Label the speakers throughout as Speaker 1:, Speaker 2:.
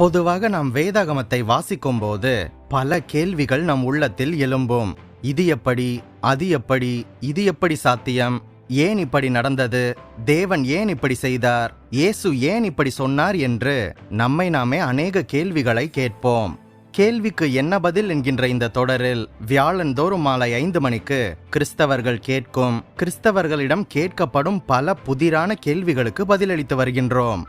Speaker 1: பொதுவாக நாம் வேதாகமத்தை வாசிக்கும் போது பல கேள்விகள் நம் உள்ளத்தில் எழும்பும். இது எப்படி அது எப்படி இது எப்படி சாத்தியம்? ஏன் இப்படி நடந்தது? தேவன் ஏன் இப்படி செய்தார்? இயேசு ஏன் இப்படி சொன்னார் என்று நம்மை நாமே அநேக கேள்விகளை கேட்போம். கேள்விக்கு என்ன பதில் என்கின்ற இந்த தொடரில் வியாழந்தோறும் மாலை ஐந்து மணிக்கு கிறிஸ்தவர்கள் கேட்கும். கிறிஸ்தவர்களிடம் கேட்கப்படும் பல புதிரான கேள்விகளுக்கு பதிலளித்து வருகின்றோம்.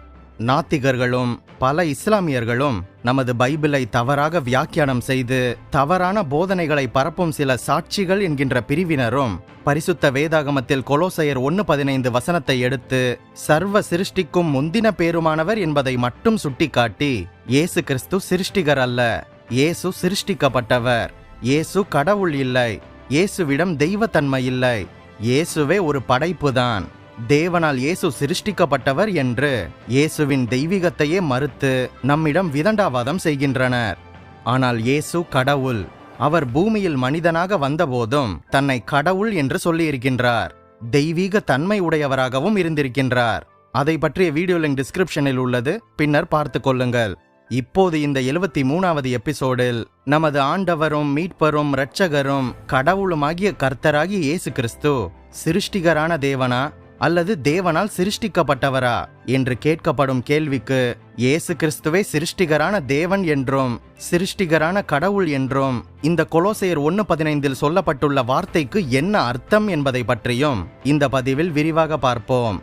Speaker 1: நாத்திகர்களும் பல இஸ்லாமியர்களும் நமது பைபிளை தவறாக வியாக்கியானம் செய்து தவறான போதனைகளை பரப்பும் சில சாட்சிகள் என்கின்ற பிரிவினரும் பரிசுத்த வேதாகமத்தில் கொலோசையர் ஒன்று பதினைந்து வசனத்தை எடுத்து சர்வ சிருஷ்டிக்கும் முந்தின பேருமானவர் என்பதை மட்டும் சுட்டிக்காட்டி இயேசு கிறிஸ்து சிருஷ்டிகர் அல்ல இயேசு சிருஷ்டிக்கப்பட்டவர் இயேசு கடவுள் இல்லை இயேசுவிடம் தெய்வத்தன்மை இல்லை இயேசுவே ஒரு படைப்புதான். தேவனால் இயேசு சிருஷ்டிக்கப்பட்டவர் என்று இயேசுவின் தெய்வீகத்தையே மறுத்து நம்மிடம் விதண்டாவாதம் செய்கின்றனர். ஆனால் இயேசு கடவுள் அவர் பூமியில் மனிதனாக வந்தபோதும் தன்னை கடவுள் என்று சொல்லியிருக்கின்றார். தெய்வீக தன்மை உடையவராகவும் இருந்திருக்கின்றார். அதை பற்றிய வீடியோ லிங்க் டிஸ்கிரிப்ஷனில் உள்ளது. பின்னர் பார்த்து கொள்ளுங்கள். இப்போது இந்த எழுபத்தி மூணாவது எபிசோடில் நமது ஆண்டவரும் மீட்பரும் இரட்சகரும் கடவுளுமாகிய கர்த்தராகிய இயேசு கிறிஸ்து சிருஷ்டிகரான தேவனா? அல்லது தேவனால் சிருஷ்டிக்கப்பட்டவரா? என்று கேட்கப்படும் கேள்விக்கு இயேசு கிறிஸ்துவே சிருஷ்டிகரான தேவன் என்றும் சிருஷ்டிகரான கடவுள் என்றும் இந்த கொலோசையர் ஒன்று பதினைந்தில் சொல்லப்பட்டுள்ள வார்த்தைக்கு என்ன அர்த்தம் என்பதை பற்றியும் இந்த பதிவில் விரிவாக பார்ப்போம்.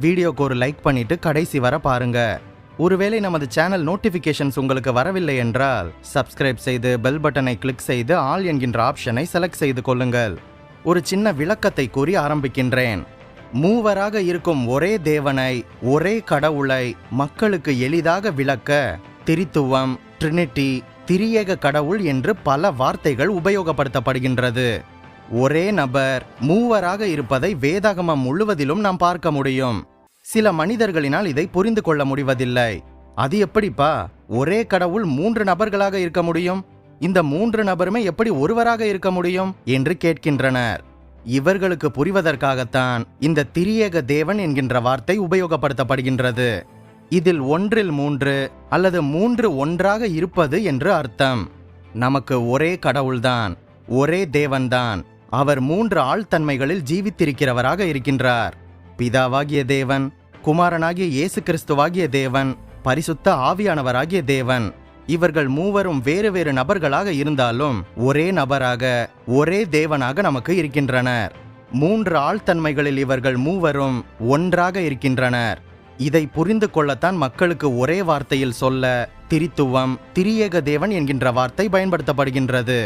Speaker 1: வீடியோக்கு ஒரு லைக் பண்ணிட்டு கடைசி வர பாருங்க. ஒருவேளை நமது சேனல் நோட்டிபிகேஷன்ஸ் உங்களுக்கு வரவில்லை என்றால் சப்ஸ்கிரைப் செய்து பெல் பட்டனை கிளிக் செய்து ஆல் என்கின்ற ஆப்ஷனை செலக்ட் செய்து கொள்ளுங்கள். ஒரு சின்ன விளக்கத்தை கூறி ஆரம்பிக்கின்றேன். மூவராக இருக்கும் ஒரே தேவனை ஒரே கடவுளை மக்களுக்கு எளிதாக விளக்க திரித்துவம் ட்ரினிட்டி திரியேக கடவுள் என்று பல வார்த்தைகள் உபயோகப்படுத்தப்படுகின்றது. ஒரே நபர் மூவராக இருப்பதை வேதாகமம் முழுவதிலும் நாம் பார்க்க முடியும். சில மனிதர்களினால் இதை புரிந்து கொள்ள முடிவதில்லை. அது எப்படிப்பா? ஒரே கடவுள் மூன்று நபர்களாக இருக்க முடியும்? இந்த மூன்று நபருமே எப்படி ஒருவராக இருக்க முடியும்? என்று கேட்கின்றனர். இவர்களுக்கு புரிவதற்காகத்தான் இந்த திரியேக தேவன் என்கின்ற வார்த்தை உபயோகப்படுத்தப்படுகின்றது. இதில் ஒன்றில் மூன்று அல்லது மூன்று ஒன்றாக இருப்பது என்று அர்த்தம். நமக்கு ஒரே கடவுள்தான் ஒரே தேவன்தான். அவர் மூன்று ஆழ்தன்மைகளில் ஜீவித்திருக்கிறவராக இருக்கின்றார். பிதாவாகிய தேவன் குமாரனாகிய இயேசு கிறிஸ்துவாகிய தேவன் பரிசுத்த ஆவியானவராகிய தேவன். இவர்கள் மூவரும் வேறு வேறு நபர்களாக இருந்தாலும் ஒரே நபராக ஒரே தேவனாக நமக்கு இருக்கின்றனர். மூன்று ஆழ்தன்மைகளில் இவர்கள் மூவரும் ஒன்றாக இருக்கின்றனர். இதை புரிந்து கொள்ளத்தான் மக்களுக்கு ஒரே வார்த்தையில் சொல்ல திரித்துவம் திரியேக தேவன் என்கின்ற வார்த்தை பயன்படுத்தப்படுகின்றது.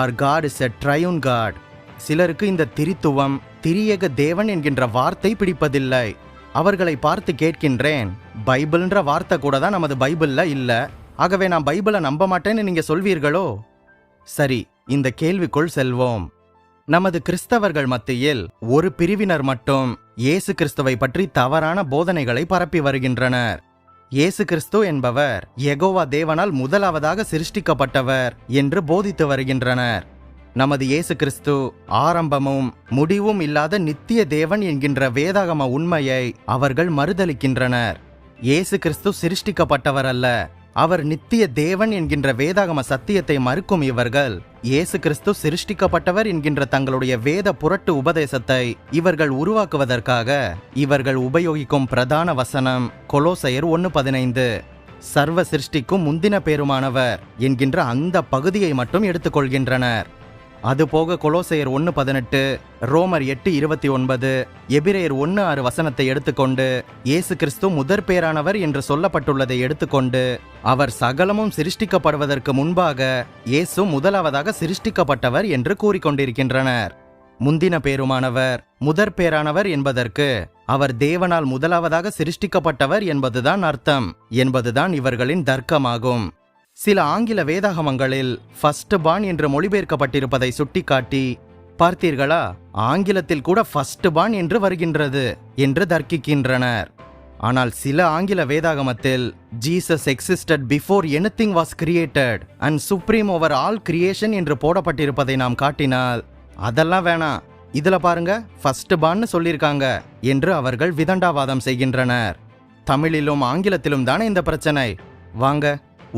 Speaker 1: Our God is a triune God சிலருக்கு இந்த திரித்துவம் திரியேக தேவன் என்கின்ற வார்த்தை பிடிப்பதில்லை. அவர்களை பார்த்து கேட்கின்றேன். பைபிள்ன்ற வார்த்தை கூட தான் நமது பைபிளில் இல்லை. ஆகவே நான் பைபிளை நம்ப மாட்டேன்னு நீங்க சொல்வீர்களோ? சரி இந்த கேள்விக்குள் செல்வோம். நமது கிறிஸ்தவர்கள் மத்தியில் ஒரு பிரிவினர் மட்டும் இயேசு கிறிஸ்துவை பற்றி தவறான போதனைகளை பரப்பி வருகின்றனர். இயேசு கிறிஸ்து என்பவர் எகோவா தேவனால் முதலாவதாக சிருஷ்டிக்கப்பட்டவர் என்று போதித்து வருகின்றனர். நமது இயேசு கிறிஸ்து ஆரம்பமும் முடிவும் இல்லாத நித்திய தேவன் என்கின்ற வேதாகம உண்மையை அவர்கள் மறுதலிக்கின்றனர். இயேசு கிறிஸ்து சிருஷ்டிக்கப்பட்டவர் அல்ல அவர் நித்திய தேவன் என்கின்ற வேதாகம சத்தியத்தை மறுக்கும் இவர்கள். இயேசு கிறிஸ்து சிருஷ்டிக்கப்பட்டவர் என்கின்ற தங்களுடைய வேத புரட்டு உபதேசத்தை இவர்கள் உருவாக்குவதற்காக இவர்கள் உபயோகிக்கும் பிரதான வசனம் கொலோசையர் ஒன்று பதினைந்து. சர்வ சிருஷ்டிக்கும் முந்தின பேருமானவர் என்கின்ற அந்த பகுதியை மட்டும் எடுத்துக்கொள்கின்றனர். அதுபோக கொலோசையர் ஒன்று பதினெட்டு ரோமர் எட்டு இருபத்தி ஒன்பது எபிரேயர் ஒன்று ஆறு வசனத்தை எடுத்துக்கொண்டு இயேசு கிறிஸ்து முதற் பேரானவர் என்று சொல்லப்பட்டுள்ளதை எடுத்துக்கொண்டு அவர் சகலமும் சிருஷ்டிக்கப்படுவதற்கு முன்பாக இயேசு முதலாவதாக சிருஷ்டிக்கப்பட்டவர் என்று கூறிக்கொண்டிருக்கின்றனர். முந்தின பேருமானவர் முதற் பேரானவர் என்பதற்கு அவர் தேவனால் முதலாவதாக சிருஷ்டிக்கப்பட்டவர் என்பதுதான் அர்த்தம். என்பதுதான் இவர்களின் தர்க்கமாகும். சில ஆங்கில வேதாகமங்களில் ஃபர்ஸ்ட் பான் என்று மொழிபெயர்க்கப்பட்டிருப்பதை சுட்டிக்காட்டி பார்த்தீர்களா? ஆங்கிலத்தில் கூட ஃபர்ஸ்ட் பான் என்று வருகின்றது என்று தர்க்கிக்கின்றனர். ஆனால் சில ஆங்கில வேதாகமத்தில் Jesus existed before anything was created and supreme over all creation என்று போடப்பட்டிருப்பதை நாம் காட்டினால் அதெல்லாம் வேணாம். இதுல பாருங்க ஃபர்ஸ்ட் பான்னு சொல்லியிருக்காங்க என்று அவர்கள் விதண்டாவாதம் செய்கின்றனர். தமிழிலும் ஆங்கிலத்திலும் தானே இந்த பிரச்சனை? வாங்க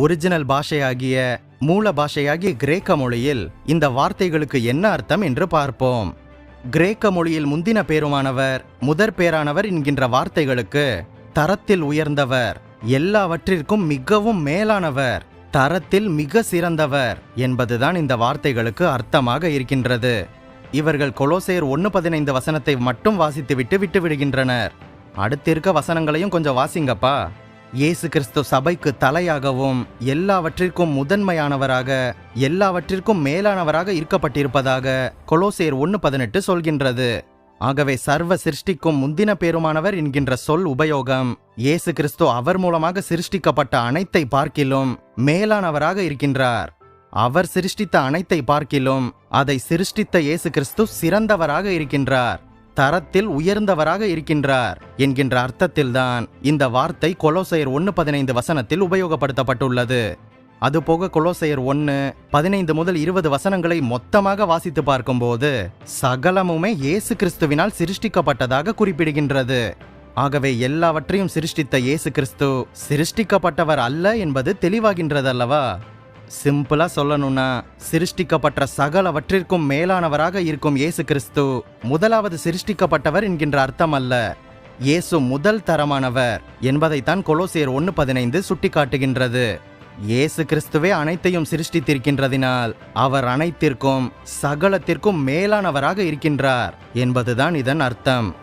Speaker 1: ஒரிஜினல் பாஷையாகிய மூல பாஷையாகிய கிரேக்க மொழியில் இந்த வார்த்தைகளுக்கு என்ன அர்த்தம் என்று பார்ப்போம். கிரேக்க மொழியில் முந்தின பேருமானவர் முதற் பேரானவர் என்கின்ற வார்த்தைகளுக்கு தரத்தில் உயர்ந்தவர் எல்லாவற்றிற்கும் மிகவும் மேலானவர் தரத்தில் மிக சிறந்தவர் என்பதுதான் இந்த வார்த்தைகளுக்கு அர்த்தமாக இருக்கின்றது. இவர்கள் கொலோசேர் ஒன்று பதினைந்து வசனத்தை மட்டும் வாசித்துவிட்டு விட்டு விடுகின்றனர் அடுத்து இருக்க வசனங்களையும் கொஞ்சம் வாசிங்கப்பா. இயேசு கிறிஸ்து சபைக்கு தலையாகவும் எல்லாவற்றிற்கும் முதன்மையானவராக எல்லாவற்றிற்கும் மேலானவராக இருக்கப்பட்டிருப்பதாக கொலோசேர் ஒன்று பதினெட்டு சொல்கின்றது. ஆகவே சர்வ சிருஷ்டிக்கும் முந்தின பேருமானவர் என்கின்ற சொல் உபயோகம். இயேசு கிறிஸ்து அவர் மூலமாக சிருஷ்டிக்கப்பட்ட அனைத்தை பார்க்கிலும் மேலானவராக இருக்கின்றார். அவர் சிருஷ்டித்த அனைத்தை பார்க்கிலும் அதை சிருஷ்டித்த இயேசு கிறிஸ்து சிறந்தவராக இருக்கின்றார். தரத்தில் உயர்ந்தவராக இருக்கின்றார் என்கின்ற அர்த்தத்தில்தான் இந்த வார்த்தை கொலோசையர் ஒன்று பதினைந்து வசனத்தில் உபயோகப்படுத்தப்பட்டுள்ளது. அதுபோக கொலோசையர் ஒன்று பதினைந்து முதல் இருபது வசனங்களை மொத்தமாக வாசித்து பார்க்கும்போது சகலமுமே இயேசு கிறிஸ்துவினால் சிருஷ்டிக்கப்பட்டதாக குறிப்பிடுகின்றது. ஆகவே எல்லாவற்றையும் சிருஷ்டித்த இயேசு கிறிஸ்து சிருஷ்டிக்கப்பட்டவர் அல்ல என்பது தெளிவாகின்றதல்லவா? சிம்பிளா சொல்லணும்னா சிருஷ்டிக்கப்பட்ட சகலவற்றிற்கும் மேலானவராக இருக்கும் இயேசு கிறிஸ்து முதலாவது சிருஷ்டிக்கப்பட்டவர் என்கின்ற அர்த்தம் அல்ல. இயேசு முதல் தரமானவர் என்பதைத்தான் கொலோசியர் ஒன்று பதினைந்து சுட்டிக்காட்டுகின்றது. இயேசு கிறிஸ்துவே அனைத்தையும் சிருஷ்டித்திருக்கின்றதினால் அவர் அனைத்திற்கும் சகலத்திற்கும் மேலானவராக இருக்கின்றார் என்பதுதான் இதன் அர்த்தம்.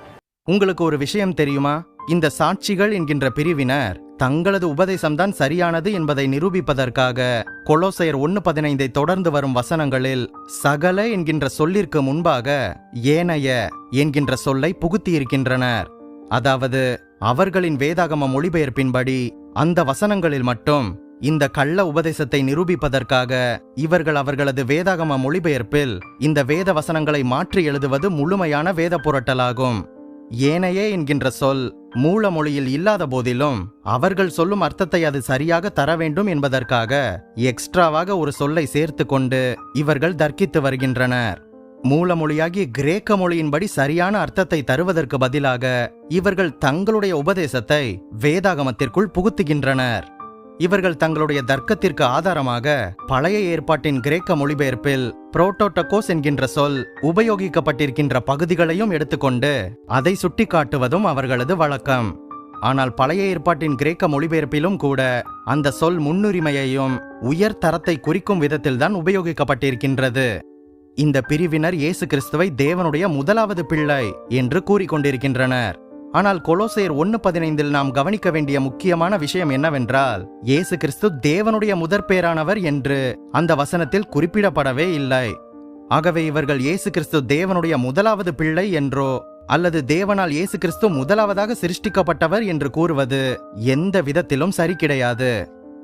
Speaker 1: உங்களுக்கு ஒரு விஷயம் தெரியுமா? இந்த சாட்சிகள் என்கின்ற பிரிவினர் தங்களது உபதேசம்தான் சரியானது என்பதை நிரூபிப்பதற்காக கொலோசையர் ஒன்று பதினைந்தை தொடர்ந்து வரும் வசனங்களில் சகல என்கின்ற சொல்லிற்கு முன்பாக ஏனைய என்கின்ற சொல்லை புகுத்தியிருக்கின்றனர். அதாவது அவர்களின் வேதாகம மொழிபெயர்ப்பின்படி அந்த வசனங்களில் மட்டும் இந்த கள்ள உபதேசத்தை நிரூபிப்பதற்காக இவர்கள் அவர்களது வேதாகம மொழிபெயர்ப்பில் இந்த வேத வசனங்களை மாற்றி எழுதுவது முழுமையான வேத புரட்டலாகும். ஏனையே என்கின்ற சொல் மூல மொழியில் இல்லாத போதிலும் அவர்கள் சொல்லும் அர்த்தத்தை அது சரியாக தர வேண்டும் என்பதற்காக எக்ஸ்ட்ராவாக ஒரு சொல்லை சேர்த்து கொண்டு இவர்கள் தர்க்கித்து வருகின்றனர். மூலமொழியாகிய கிரேக்க மொழியின்படி சரியான அர்த்தத்தை தருவதற்கு பதிலாக இவர்கள் தங்களுடைய உபதேசத்தை வேதாகமத்திற்குள் புகுத்துகின்றனர். இவர்கள் தங்களுடைய தர்க்கத்திற்கு ஆதாரமாக பழைய ஏற்பாட்டின் கிரேக்க மொழிபெயர்ப்பில் புரோட்டோட்டகோஸ் என்கின்ற சொல் உபயோகிக்கப்பட்டிருக்கின்ற பகுதிகளையும் எடுத்துக்கொண்டு அதை சுட்டிக்காட்டுவதும் அவர்களது வழக்கம். ஆனால் பழைய ஏற்பாட்டின் கிரேக்க மொழிபெயர்ப்பிலும் கூட அந்த சொல் முன்னுரிமையையும் உயர் தரத்தை குறிக்கும் விதத்தில்தான் உபயோகிக்கப்பட்டிருக்கின்றது. இந்த பிரிவினர் இயேசு கிறிஸ்துவை தேவனுடைய முதலாவது பிள்ளை என்று கூறிக்கொண்டிருக்கின்றனர். ஆனால் கொலோசையர் ஒன்று பதினைந்தில் நாம் கவனிக்க வேண்டிய முக்கியமான விஷயம் என்னவென்றால் இயேசு கிறிஸ்து தேவனுடைய முதற் பேரானவர் என்று அந்த வசனத்தில் குறிப்பிடப்படவே இல்லை. ஆகவே இவர்கள் இயேசு கிறிஸ்து தேவனுடைய முதலாவது பிள்ளை என்றோ அல்லது தேவனால் இயேசு கிறிஸ்து முதலாவதாக சிருஷ்டிக்கப்பட்டவர் என்று கூறுவது எந்த விதத்திலும் சரி கிடையாது.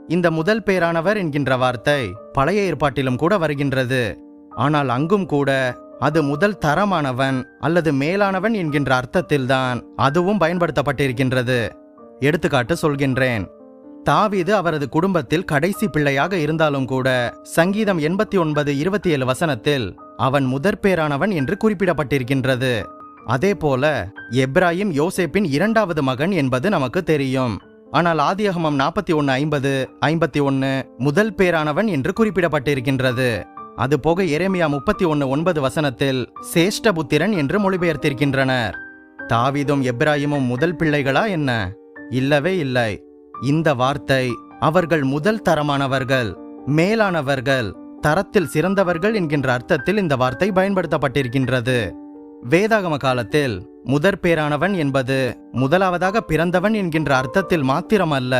Speaker 1: இந்த முதல் பேரானவர் என்கின்ற வார்த்தை பழைய ஏற்பாட்டிலும் கூட வருகின்றது. ஆனால் அங்கும் கூட அது முதல் தரமானவன் அல்லது மேலானவன் என்கின்ற அர்த்தத்தில்தான் அதுவும் பயன்படுத்தப்பட்டிருக்கின்றது. எடுத்துக்காட்டு சொல்கின்றேன். தாவீது அவரது குடும்பத்தில் கடைசி பிள்ளையாக இருந்தாலும் கூட சங்கீதம் எண்பத்தி ஒன்பது இருபத்தி ஏழு வசனத்தில் அவன் முதற்பேரானவன் என்று குறிப்பிடப்பட்டிருக்கின்றது. அதே போல எப்ராஹிம் யோசேப்பின் இரண்டாவது மகன் என்பது நமக்கு தெரியும். ஆனால் ஆதியகமம் நாற்பத்தி ஒன்று ஐம்பது ஐம்பத்தி ஒன்று முதல் பேரானவன் என்று குறிப்பிடப்பட்டிருக்கின்றது. அது போக எரேமியா முப்பத்தி ஒன்று ஒன்பது வசனத்தில் சேஷ்டபுத்திரன் என்று மொழிபெயர்த்திருக்கின்றனர். தாவீதும் எப்ராஹிமும் முதல் பிள்ளைகளா என்ன? இல்லவே இல்லை. இந்த வார்த்தை அவர்கள் முதல் தரமானவர்கள் மேலானவர்கள் தரத்தில் சிறந்தவர்கள் என்கின்ற அர்த்தத்தில் இந்த வார்த்தை பயன்படுத்தப்பட்டிருக்கின்றது. வேதாகம காலத்தில் முதற் பேரானவன் என்பது முதலாவதாக பிறந்தவன் என்கின்ற அர்த்தத்தில் மாத்திரமல்ல.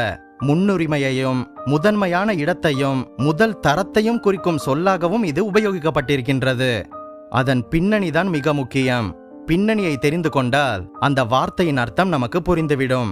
Speaker 1: முன்னுரிமையையும் முதன்மையான இடத்தையும் முதல் தரத்தையும் குறிக்கும் சொல்லாகவும் இது உபயோகிக்கப்பட்டிருக்கின்றது. அதன் பின்னணிதான் மிக முக்கியம். பின்னணியை தெரிந்து கொண்டால் அந்த வார்த்தையின் அர்த்தம் நமக்கு புரிந்துவிடும்.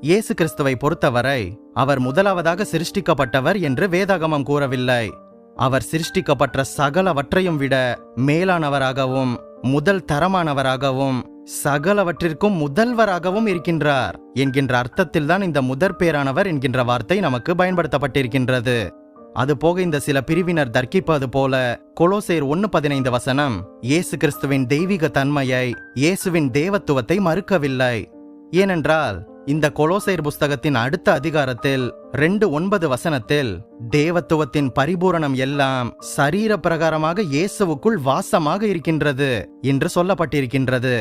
Speaker 1: இயேசு கிறிஸ்துவை பொறுத்தவரை அவர் முதலாவதாக சிருஷ்டிக்கப்பட்டவர் என்று வேதாகமம் கூறவில்லை. அவர் சிருஷ்டிக்கப்பட்ட சகலவற்றையும் விட மேலானவராகவும் முதல் தரமானவராகவும் சகலவற்றிற்கும் முதல்வராகவும் இருக்கின்றார் என்கின்ற அர்த்தத்தில்தான் இந்த முதற் பேரானவர் என்கின்ற வார்த்தை நமக்கு பயன்படுத்தப்பட்டிருக்கின்றது. அதுபோக இந்த சில பிரிவினர் தர்க்கிப்பது போல கொலோசேர் ஒன்று பதினைந்து வசனம் இயேசு கிறிஸ்துவின் தெய்வீக தன்மையை இயேசுவின் தேவத்துவத்தை மறுக்கவில்லை. ஏனென்றால் இந்த கொலோசைர் புஸ்தகத்தின் அடுத்த அதிகாரத்தில் ரெண்டு ஒன்பது வசனத்தில் தேவத்துவத்தின் பரிபூரணம் எல்லாம் சரீர பிரகாரமாக இயேசுவுக்குள் வாசமாக இருக்கின்றது என்று சொல்லப்பட்டிருக்கின்றது.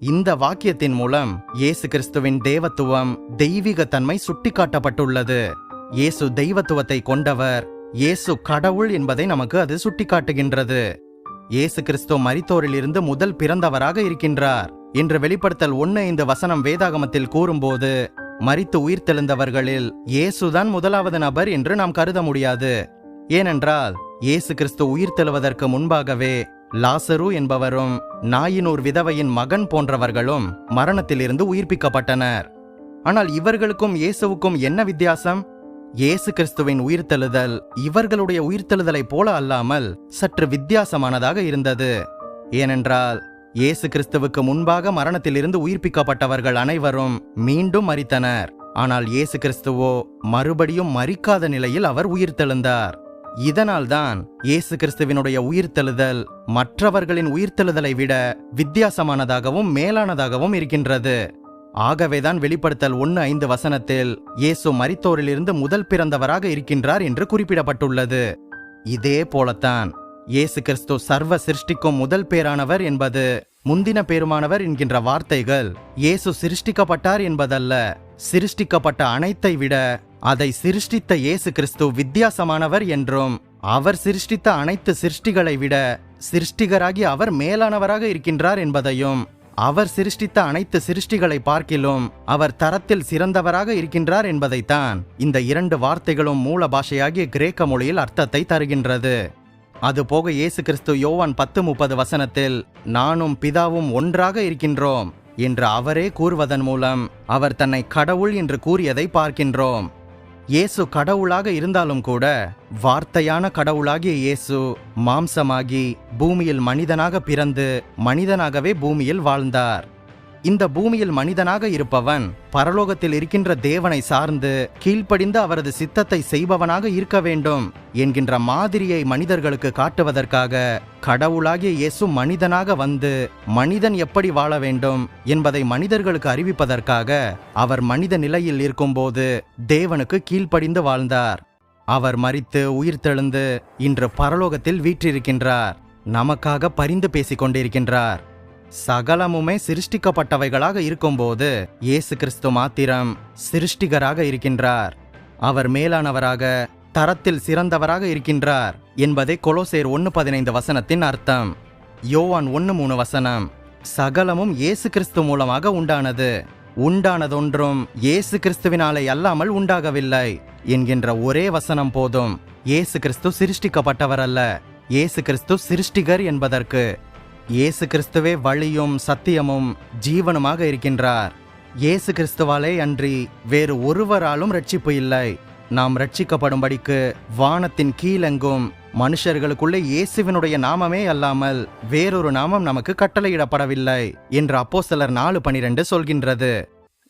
Speaker 1: இந்த வாக்கியத்தின் மூலம் இயேசு கிறிஸ்துவின் தேவத்துவம் தெய்வீக தன்மை சுட்டிக்காட்டப்பட்டுள்ளது. இயேசு தெய்வத்துவத்தை கொண்டவர். இயேசு கடவுள் என்பதை நமக்கு அது சுட்டிக்காட்டுகின்றது. இயேசு கிறிஸ்து மரித்தோரிலிருந்து முதல் பிறந்தவராக இருக்கின்றார் என்று வெளிப்படுத்தல் ஒன்னு இந்த வசனம் வேதாகமத்தில் கூறும்போது மறித்து உயிர்த்தெழுந்தவர்களில் இயேசுதான் முதலாவது நபர் என்று நாம் கருத முடியாது. ஏனென்றால் இயேசு கிறிஸ்து உயிர்த்தெழுவதற்கு முன்பாகவே லாசரு என்பவரும் நாயினூர் விதவையின் மகன் போன்றவர்களும் மரணத்திலிருந்து உயிர்ப்பிக்கப்பட்டனர். ஆனால் இவர்களுக்கும் இயேசுவுக்கும் என்ன வித்தியாசம்? இயேசு கிறிஸ்துவின் உயிர்த்தெழுதல் இவர்களுடைய உயிர்த்தெழுதலைப் போல அல்லாமல் சற்று வித்தியாசமானதாக இருந்தது. ஏனென்றால் இயேசு கிறிஸ்துவுக்கு முன்பாக மரணத்திலிருந்து உயிர்ப்பிக்கப்பட்டவர்கள் அனைவரும் மீண்டும் மரித்தனர். ஆனால் இயேசு கிறிஸ்துவோ மறுபடியும் மறிக்காத நிலையில் அவர் உயிர்த்தெழுந்தார். இதனால்தான் இயேசு கிறிஸ்துவினுடைய உயிர்த்தெழுதல் மற்றவர்களின் உயிர்த்தெழுதலை விட வித்தியாசமானதாகவும் மேலானதாகவும் இருக்கின்றது. ஆகவேதான் வெளிப்படுத்தல் ஒன்னு ஐந்து வசனத்தில் இயேசு மரித்தோரிலிருந்து முதல் பிறந்தவராக இருக்கின்றார் என்று குறிப்பிடப்பட்டுள்ளது. இதே போலத்தான் இயேசு கிறிஸ்து சர்வ சிருஷ்டிக்கும் முதல் பேரானவர் என்பது முந்தின பேருமானவர் என்கின்ற வார்த்தைகள் இயேசு சிருஷ்டிக்கப்பட்டார் என்பதல்ல சிருஷ்டிக்கப்பட்ட அனைத்தை விட அதை சிருஷ்டித்த இயேசு கிறிஸ்து வித்தியாசமானவர் என்றும் அவர் சிருஷ்டித்த அனைத்து சிருஷ்டிகளை விட சிருஷ்டிகராகி அவர் மேலானவராக இருக்கின்றார் என்பதையும் அவர் சிருஷ்டித்த அனைத்து சிருஷ்டிகளை பார்க்கிலும் அவர் தரத்தில் சிறந்தவராக இருக்கின்றார் என்பதைத்தான் இந்த இரண்டு வார்த்தைகளும் மூல பாஷையாகிய கிரேக்க மொழியில் அர்த்தத்தை தருகின்றது. அதுபோக இயேசு கிறிஸ்து யோவான் பத்து முப்பது வசனத்தில் நானும் பிதாவும் ஒன்றாக இருக்கின்றோம் என்று அவரே கூறுவதன் மூலம் அவர் தன்னை கடவுள் என்று கூறியதை பார்க்கின்றோம். இயேசு கடவுளாக இருந்தாலும் கூட வார்த்தையான கடவுளாகிய இயேசு மாம்சமாகி பூமியில் மனிதனாக பிறந்து மனிதனாகவே பூமியில் வாழ்ந்தார். இந்த பூமியில் மனிதனாக இருப்பவன் பரலோகத்தில் இருக்கின்ற தேவனை சார்ந்து கீழ்ப்படிந்து அவரது சித்தத்தை செய்பவனாக இருக்க வேண்டும் என்கின்ற மாதிரியை மனிதர்களுக்கு காட்டுவதற்காக கடவுளாகிய இயேசு மனிதனாக வந்து மனிதன் எப்படி வாழ வேண்டும் என்பதை மனிதர்களுக்கு அறிவிப்பதற்காக அவர் மனித நிலையில் இருக்கும்போது தேவனுக்கு கீழ்ப்படிந்து வாழ்ந்தார். அவர் மரித்து உயிர்த்தெழுந்து இன்று பரலோகத்தில் வீற்றிருக்கின்றார். நமக்காக பரிந்து பேசிக் கொண்டிருக்கின்றார் சகலமுமே சிருஷ்டிக்கப்பட்டவைகளாக இருக்கும்போது இயேசு கிறிஸ்து மாத்திரம் சிருஷ்டிகராக இருக்கின்றார். அவர் மேலானவராக தரத்தில் சிறந்தவராக இருக்கின்றார் என்பதே கொலோசேர் ஒன்று பதினைந்து வசனத்தின் அர்த்தம். யோவான் ஒன்று மூணு வசனம் சகலமும் இயேசு கிறிஸ்து மூலமாக உண்டானது. உண்டானதொன்றும் இயேசு கிறிஸ்துவினாலே அல்லாமல் உண்டாகவில்லை என்கின்ற ஒரே வசனம் போதும். இயேசு கிறிஸ்து சிருஷ்டிக்கப்பட்டவர் அல்ல இயேசு கிறிஸ்து சிருஷ்டிகர் என்பதற்கு இயேசு கிறிஸ்துவே வழியும் சத்தியமும் ஜீவனுமாக இருக்கின்றார். இயேசு கிறிஸ்துவாலே அன்றி வேறு ஒருவராலும் ரட்சிப்பு இல்லை. நாம் ரட்சிக்கப்படும்படிக்கு வானத்தின் கீழெங்கும் மனுஷர்களுக்குள்ளே இயேசுவினுடைய நாமமே அல்லாமல் வேறொரு நாமம் நமக்கு கட்டளையிடப்படவில்லை என்று அப்போ சிலர் நாலு பனிரெண்டு சொல்கின்றது.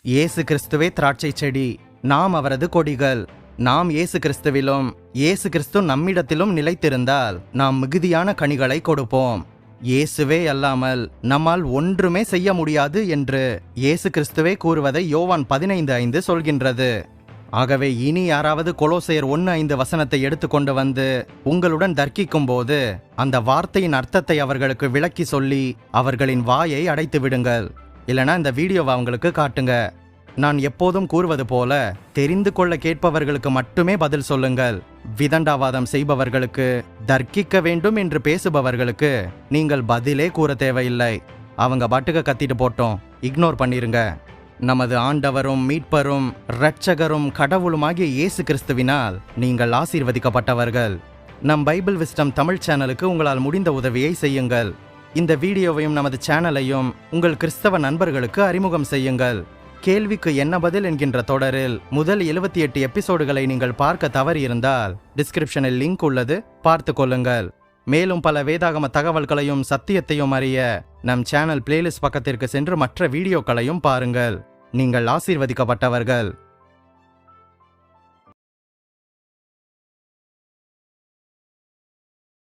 Speaker 1: இயேசு கிறிஸ்துவே திராட்சை செடி நாம் அவரது கொடிகள். நாம் இயேசு கிறிஸ்துவிலும் இயேசு கிறிஸ்து நம்மிடத்திலும் நிலைத்திருந்தால் நாம் மிகுதியான கனிகளை கொடுப்போம். இயேசுவே அல்லாமல் நம்மால் ஒன்றுமே செய்ய முடியாது என்று இயேசு கிறிஸ்துவே கூறுவதை யோவான் பதினைந்து ஐந்து சொல்கின்றது. ஆகவே இனி யாராவது கொலோசையர் ஒன்று ஐந்து வசனத்தை எடுத்துக்கொண்டு வந்து உங்களுடன் தர்க்கிக்கும் போது அந்த வார்த்தையின் அர்த்தத்தை அவர்களுக்கு விளக்கி சொல்லி அவர்களின் வாயை அடைத்து விடுங்கள். இல்லைனா இந்த வீடியோவை அவங்களுக்கு காட்டுங்க. நான் எப்போதும் கூறுவது போல தெரிந்து கொள்ள கேட்பவர்களுக்கு மட்டுமே பதில் சொல்லுங்கள். விதண்டாவாதம் செய்பவர்களுக்கு தர்க்கிக்க வேண்டும் என்று பேசுபவர்களுக்கு நீங்கள் பதிலே கூற தேவையில்லை. அவங்க பாட்டுக்க கத்திட்டு போட்டோம். இக்னோர் பண்ணிருங்க. நமது ஆண்டவரும் மீட்பரும் இரட்சகரும் கடவுளுமாகிய இயேசு கிறிஸ்துவினால் நீங்கள் ஆசீர்வதிக்கப்பட்டவர்கள். நம் பைபிள் விஸ்டம் தமிழ் சேனலுக்கு உங்களால் முடிந்த உதவியை செய்யுங்கள். இந்த வீடியோவையும் நமது சேனலையும் உங்கள் கிறிஸ்தவ நண்பர்களுக்கு அறிமுகம் செய்யுங்கள். கேள்விக்கு என்ன பதில் என்கின்ற தொடரில் முதல் எழுபத்தி எட்டு எபிசோடுகளை நீங்கள் பார்க்க தவறியிருந்தால் டிஸ்கிரிப்ஷனில் லிங்க் உள்ளது. பார்த்து கொள்ளுங்கள். மேலும் பல வேதாகம தகவல்களையும் சத்தியத்தையும் அறிய நம் சேனல் பிளேலிஸ்ட் பக்கத்திற்கு சென்று மற்ற வீடியோக்களையும் பாருங்கள். நீங்கள் ஆசீர்வதிக்கப்பட்டவர்கள்.